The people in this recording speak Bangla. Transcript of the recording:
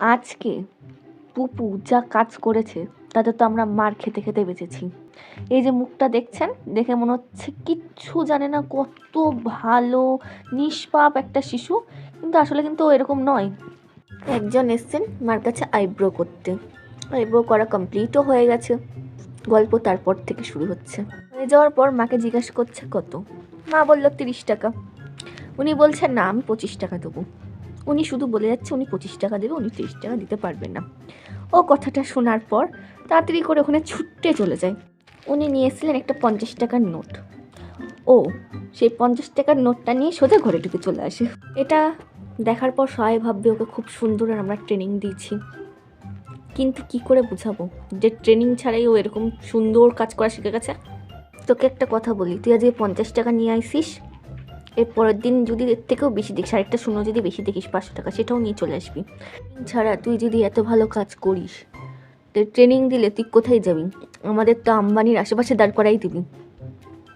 আজকে পুপু যা কাজ করেছে, তাতে তো আমরা মার খেতে খেতে বেঁচেছি। এই যে মুখটা দেখছেন, দেখে মনে হচ্ছে কিচ্ছু জানে না কত ভালো, নিষ্পাপ একটা শিশু, কিন্তু আসলে কিন্তু এরকম নয়। একজন এসছেন মার কাছে আইব্রো করতে। আইব্রো করা কমপ্লিটও হয়ে গেছে। গল্প তারপর থেকে শুরু হচ্ছে। হয়ে যাওয়ার পর মাকে জিজ্ঞাসা করছে কত? মা বলল তিরিশ টাকা। উনি বলছেন, না, আমি পঁচিশ টাকা দেবো। উনি শুধু বলে যাচ্ছে উনি পঁচিশ টাকা দেবে, উনি তিরিশ টাকা দিতে পারবেন না। ও কথাটা শোনার পর তাড়াতাড়ি করে ওখানে ছুটতে চলে যায়। উনি নিয়ে এসেছিলেন একটা পঞ্চাশ টাকার নোট। ও, সেই পঞ্চাশ টাকার নোটটা নিয়ে সোজা ঘরে ঢুকে চলে আসে। এটা দেখার পর সবাই ভাববে ওকে খুব সুন্দর আর আমরা ট্রেনিং দিয়েছি। কিন্তু কি করে বুঝাবো? যে ট্রেনিং ছাড়াই ও এরকম সুন্দর কাজ করা শিখে গেছে। তোকে একটা কথা বলি, তুই আজকে পঞ্চাশ টাকা নিয়ে আইসিস এর পরের দিন যদি এর থেকেও বেশি দেখিস, আরেকটা শূন্য যদি বেশি দেখিস, পাঁচশো টাকা, সেটাও নিয়ে চলে আসবি। ছাড়া তুই যদি এত ভালো কাজ করিস, তো ট্রেনিং দিলে তুই কোথায় যাবি? আমাদের তো আম্বানির আশেপাশে দাঁড় করাই দিবি।